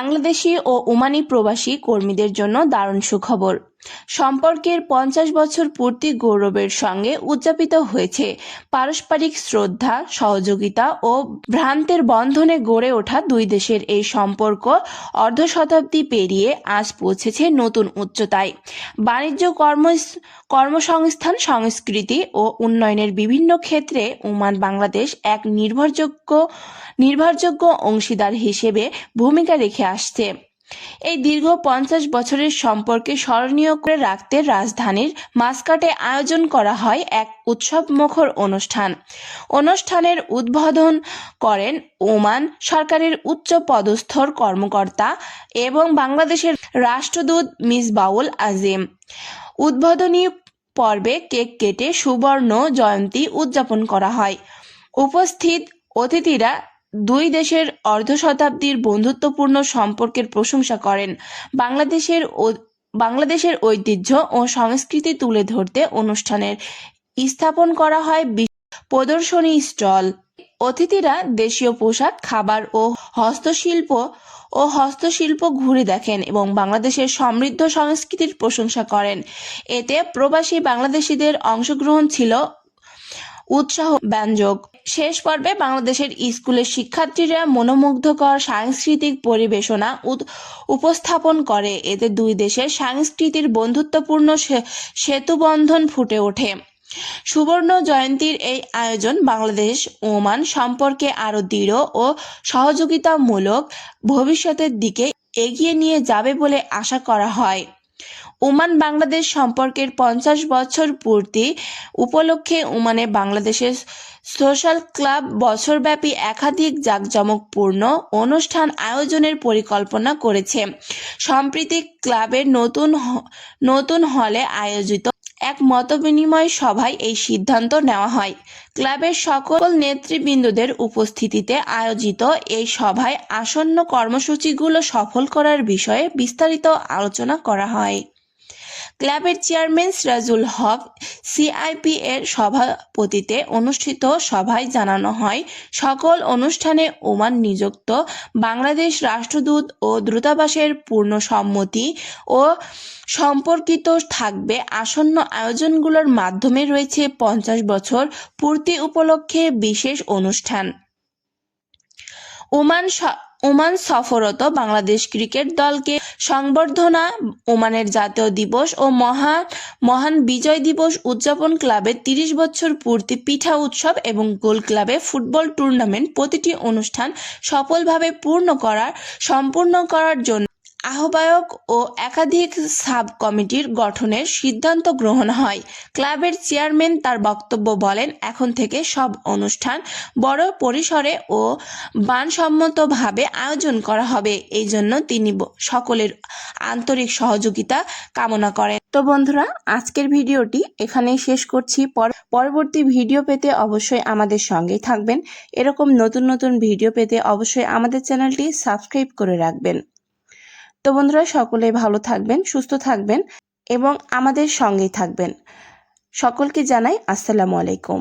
বাংলাদেশি ও Omani প্রবাসী কর্মীদের জন্য দারুণ সুখবর। সম্পর্কের পঞ্চাশ বছর পূর্তি গৌরবের সঙ্গে উদযাপিত হয়েছে। পারস্পরিক শ্রদ্ধা, সহযোগিতা ও ভ্রান্তের বন্ধনে গড়ে ওঠা দুই দেশের এই সম্পর্ক অর্ধ শতাব্দী পেরিয়ে আজ পৌঁছেছে নতুন উচ্চতায়। বাণিজ্য কর্ম, কর্মসংস্থান, সংস্কৃতি ও উন্নয়নের বিভিন্ন ক্ষেত্রে ওমান বাংলাদেশ এক নির্ভরযোগ্য নির্ভরযোগ্য অংশীদার হিসেবে ভূমিকা রেখে আসছে। এই দীর্ঘ পঞ্চাশ বছরের সম্পর্কে স্মরণীয় করে রাখতে রাজধানীর মাসকাটে আয়োজন করা হয় এক উৎসবমুখর অনুষ্ঠান। অনুষ্ঠানের উদ্বোধন করেন ওমান সরকারের উচ্চ পদস্থর কর্মকর্তা এবং বাংলাদেশের রাষ্ট্রদূত মিসবাউল আজিম। উদ্বোধনী পর্বে কেক কেটে সুবর্ণ জয়ন্তী উদযাপন করা হয়। উপস্থিত অতিথিরা দুই দেশের অর্ধ শতাব্দীর বন্ধুত্বপূর্ণ সম্পর্কের প্রশংসা করেন। বাংলাদেশের বাংলাদেশের ঐতিহ্য ও সংস্কৃতি তুলে ধরতে অনুষ্ঠানের স্থাপন করা হয় প্রদর্শনী স্টল। অতিথিরা দেশীয় পোশাক, খাবার ও হস্তশিল্প ও হস্তশিল্প ঘুরে দেখেন এবং বাংলাদেশের সমৃদ্ধ সংস্কৃতির প্রশংসা করেন। এতে প্রবাসী বাংলাদেশিদের অংশগ্রহণ ছিল উৎসাহ, ব্যঞ্জক। শেষ পর্বে বাংলাদেশের স্কুলের শিক্ষার্থীরা মনোমুগ্ধকর সাংস্কৃতিক পরিবেশনা উপস্থাপন করে। এতে দুই দেশের সংস্কৃতির বন্ধুত্বপূর্ণ সেতুবন্ধন ফুটে ওঠে। সুবর্ণ জয়ন্তীর এই আয়োজন বাংলাদেশ ওমান সম্পর্কে আরও দৃঢ় ও সহযোগিতামূলক ভবিষ্যতের দিকে এগিয়ে নিয়ে যাবে বলে আশা করা হয়। ওমান বাংলাদেশ সম্পর্কের পঞ্চাশ বছর পূর্তি উপলক্ষে ওমানে বাংলাদেশের সোশ্যাল ক্লাব বছরব্যাপী একাধিক জাঁকজমকপূর্ণ অনুষ্ঠান আয়োজনের পরিকল্পনা করেছে। সম্প্রতি ক্লাবের নতুন নতুন হলে আয়োজিত এক মতবিনিময় সভায় এই সিদ্ধান্ত নেওয়া হয়। ক্লাবের সকল নেতৃবৃন্দদের উপস্থিতিতে আয়োজিত এই সভায় আসন্ন কর্মসূচিগুলো সফল করার বিষয়ে বিস্তারিত আলোচনা করা হয়। ক্লাবের চেয়ারম্যান সিরাজুল হক সিআইপি এর সভাপতিতে অনুষ্ঠিত সভায় জানানো হয়, সকল অনুষ্ঠানে ওমান নিযুক্ত বাংলাদেশ রাষ্ট্রদূত ও দূতাবাসের পূর্ণ সম্মতি ও সম্পর্কিত থাকবে। আসন্ন আয়োজনগুলোর মাধ্যমে রয়েছে পঞ্চাশ বছর পূর্তি উপলক্ষে বিশেষ অনুষ্ঠান। ওমান ওমান সফরত বাংলাদেশ ক্রিকেট দলকে সংবর্ধনা, ওমানের জাতীয় দিবস ও মহা, মহান বিজয় দিবস উদযাপন ক্লাবে তিরিশ বছর পূর্তি পিঠা উৎসব এবং গোল ক্লাবে ফুটবল টুর্নামেন্ট প্রতিটি অনুষ্ঠান সফলভাবে পূর্ণ করার, সম্পূর্ণ করার জন্য আহ্বায়ক ও একাধিক সাব কমিটির গঠনের সিদ্ধান্ত গ্রহণ হয়। ক্লাবের চেয়ারম্যান তার বক্তব্য বলেন, এখন থেকে সব অনুষ্ঠান বড় পরিসরে ও মানসম্মতভাবে আয়োজন করা হবে। এই জন্য তিনি সকলের আন্তরিক সহযোগিতা কামনা করেন। তো বন্ধুরা, আজকের ভিডিওটি এখানেই শেষ করছি। পর- পরবর্তী ভিডিও পেতে অবশ্যই আমাদের সঙ্গেই থাকবেন। এরকম নতুন নতুন ভিডিও পেতে অবশ্যই আমাদের চ্যানেলটি সাবস্ক্রাইব করে রাখবেন। তো বন্ধুরা, সকলে ভালো থাকবেন, সুস্থ থাকবেন এবং আমাদের সঙ্গেই থাকবেন। সকলকে জানাই আসসালামু আলাইকুম।